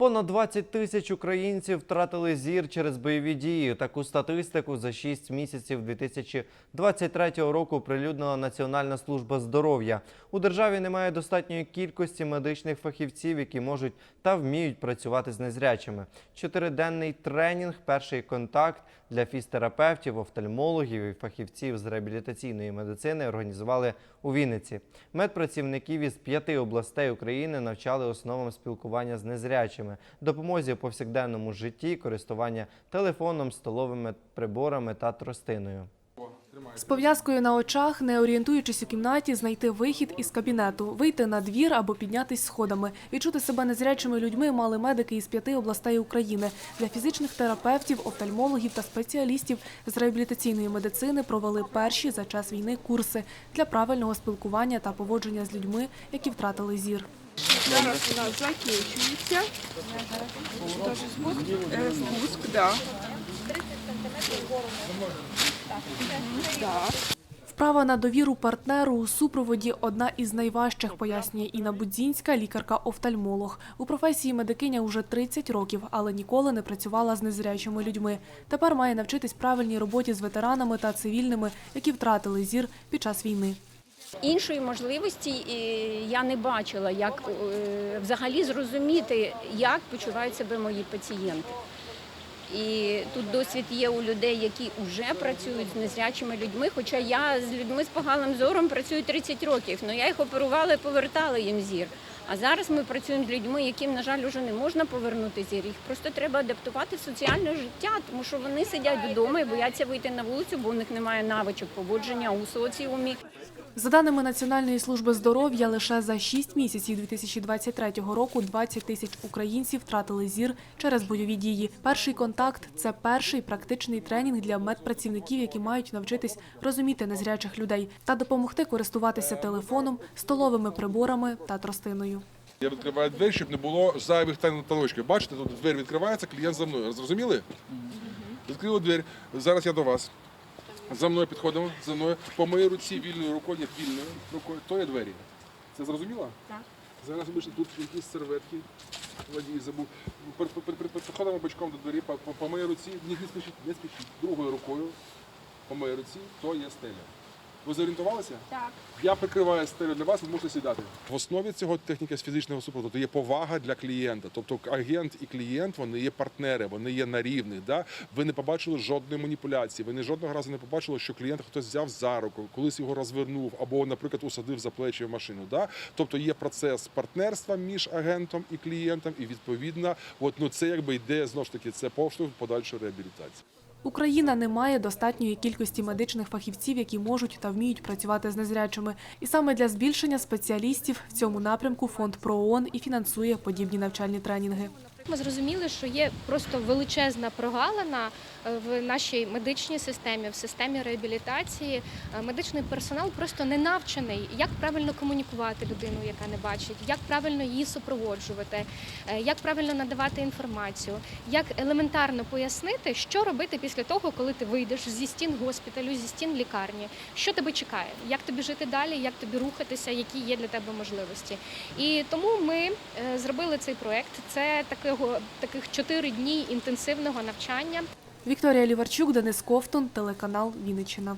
Понад 20 тисяч українців втратили зір через бойові дії. Таку статистику за 6 місяців 2023 року оприлюднила Національна служба здоров'я. У державі немає достатньої кількості медичних фахівців, які можуть та вміють працювати з незрячими. Чотириденний тренінг, перший контакт для фізтерапевтів, офтальмологів і фахівців з реабілітаційної медицини організували у Вінниці. Медпрацівників із п'яти областей України навчали основам спілкування з незрячими, допомозі у повсякденному житті, користування телефоном, столовими приборами та тростиною. З пов'язкою на очах, не орієнтуючись у кімнаті, знайти вихід із кабінету, вийти на двір або піднятись сходами. Відчути себе незрячими людьми мали медики із п'яти областей України. Для фізичних терапевтів, офтальмологів та спеціалістів з реабілітаційної медицини провели перші за час війни курси для правильного спілкування та поводження з людьми, які втратили зір. Зараз нас закінчується. Спуск, е. Так. Вправа на довіру партнеру у супроводі одна із найважчих, пояснює Інна Будзінська, лікарка-офтальмолог. У професії медикиня уже 30 років, але ніколи не працювала з незрячими людьми. Тепер має навчитись правильній роботі з ветеранами та цивільними, які втратили зір під час війни. Іншої можливості я не бачила, як е, взагалі зрозуміти, як почувають себе мої пацієнти. І тут досвід є у людей, які вже працюють з незрячими людьми. Хоча я з людьми з поганим зором працюю 30 років, але я їх оперувала і повертала їм зір. А зараз ми працюємо з людьми, яким, на жаль, вже не можна повернути зір. Їх просто треба адаптувати в соціальне життя, тому що вони сидять вдома і бояться вийти на вулицю, бо у них немає навичок поводження у соціумі. За даними Національної служби здоров'я, лише за 6 місяців 2023 року 20 тисяч українців втратили зір через бойові дії. Перший контакт це перший практичний тренінг для медпрацівників, які мають навчитись розуміти незрячих людей та допомогти користуватися телефоном, столовими приборами та тростиною. Я відкриваю двері, щоб не було зайвих талочків. Бачите, тут двері відкривається, клієнт за мною. Зрозуміли? Відкрили двері. Зараз я до вас. За мною підходимо, за мною. По моїй руці вільною рукою, ні, вільною рукою. То є двері. Це зрозуміло? Так. Зараз вийшли тут якісь серветки. Водій забув. Підходимо бочком до двері, по, по, по моїй руці, ні, не спішіть, не спішіть. Другою рукою, по моїй руці, то є стеля. Ви зорієнтувалися? Так. Я прикриваю стелю для вас, ви можете сідати. В основі цього техніки з фізичного супроводу є повага для клієнта. Тобто агент і клієнт вони є партнери, вони є на рівних. Да? Ви не побачили жодної маніпуляції. Ви не жодного разу не побачили, що клієнта хтось взяв за руку, колись його розвернув або, наприклад, усадив за плечі в машину. Да? Тобто є процес партнерства між агентом і клієнтом, і відповідно, от ну це якби йде знову ж таки це поштовх подальшої реабілітації. Україна не має достатньої кількості медичних фахівців, які можуть та вміють працювати з незрячими. І саме для збільшення спеціалістів в цьому напрямку фонд ПРООН і фінансує подібні навчальні тренінги. Ми зрозуміли, що є просто величезна прогалина е, в нашій медичній системі, в системі реабілітації. Е, Медичний персонал просто не навчений, як правильно комунікувати людину, яка не бачить, як правильно її супроводжувати, е, як правильно надавати інформацію, як елементарно пояснити, що робити після того, коли ти вийдеш зі стін госпіталю, зі стін лікарні, що тебе чекає, як тобі жити далі, як тобі рухатися, які є для тебе можливості. І тому ми зробили цей проект. Це такого таких чотири дні інтенсивного навчання. Вікторія Ліварчук, Денис Ковтун, телеканал Вінниччина.